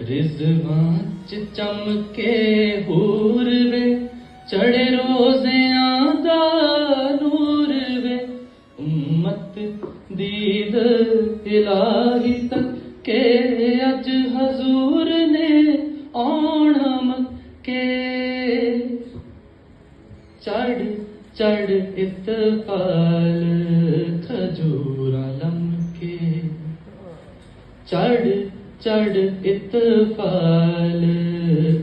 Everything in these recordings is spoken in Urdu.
رضوان چ چمکے ہور وے چڑے روزیاں دا نور وے۔ امت دید الہی تک کہ اج حضور نے آنا مکے۔ چڑھ چڑھ اتقال کھجورا لمکے۔ چڑھ چڑھ اتفال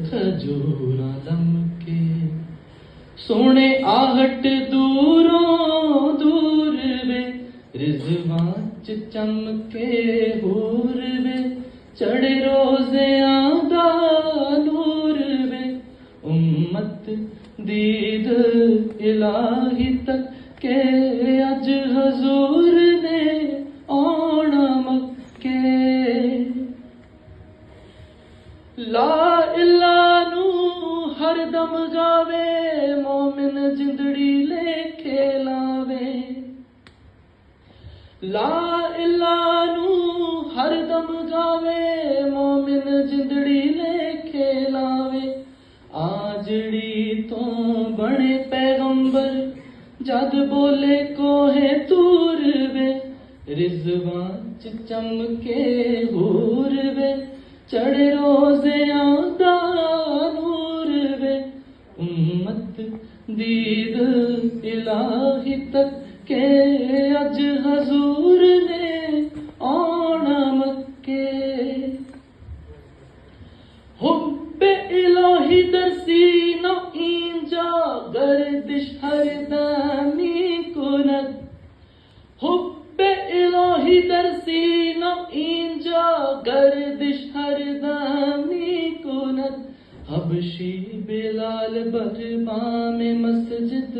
کھجورا لمکے سونے آہٹ دوروں دور وے رضوان چ چمکے ہور وے چڑھے روزیاں دا نور وے امت دید الہی تک کہ اج حضور ہر دم گاوے مومن جندڑی لے کھیلاوے لا الہ نو ہر دم گاوے مومن جندڑی لے کھیلاوے آجڑی تو بنے پیغمبر جد بولے کوہ تور وے رضوان چ چمکے ہور وے چڑھے روزیاں دا دید الہی تک کہ اج حضور نے آنا مکے۔ حب الہی درسی نو اینجا گردش ہر دمی کند۔ حب الہی درسی نو اینجا گردش حبشی بلال بربام مسجد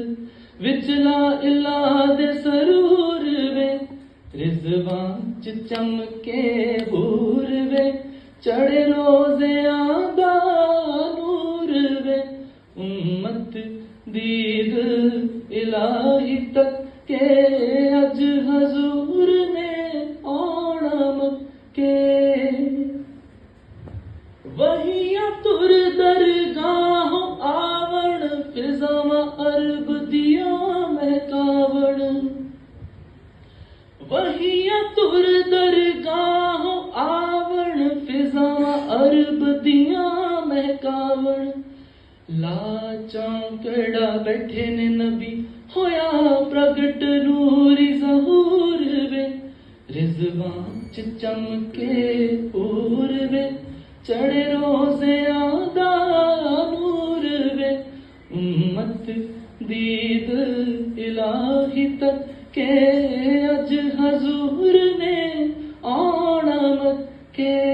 وچلا الہ دے سرور وے، رضوان چ چمکے ہور وے، چڑھے روزیاں دا نور وے۔ امت دید الہی تک کہ اج حضور نے آنا مکے ਵਹੀਆ ਤੁਰ ਦਰਗਾਹ ਆਵਣ ਫਿਜ਼ਾਵਾਂ ਅਰਬ ਦੀਆਂ ਮਹਿਕਾਵਣ ਵਹੀਆ ਤੁਰ ਦਰਗਾਹ ਆਵਣ ਫਿਜ਼ਾਵਾਂ ਅਰਬ ਦੀਆਂ ਮਹਿਕਾਵਣ ਲਾ ਚੌਂਕੜਾ ਬੈਠੇ ਨੇ ਨਬੀ, ਹੋਇਆ ਪ੍ਰਗਟ ਨੂਰੀ ਜ਼ਹੂਰ ਵੇ। ਰਿਜ਼ਵਾਂ ਚ ਚਮਕੇ چڑھ روزیاں آدھا نور وے، امت دید الہی تک کہ اج حضور نے آنا مکے۔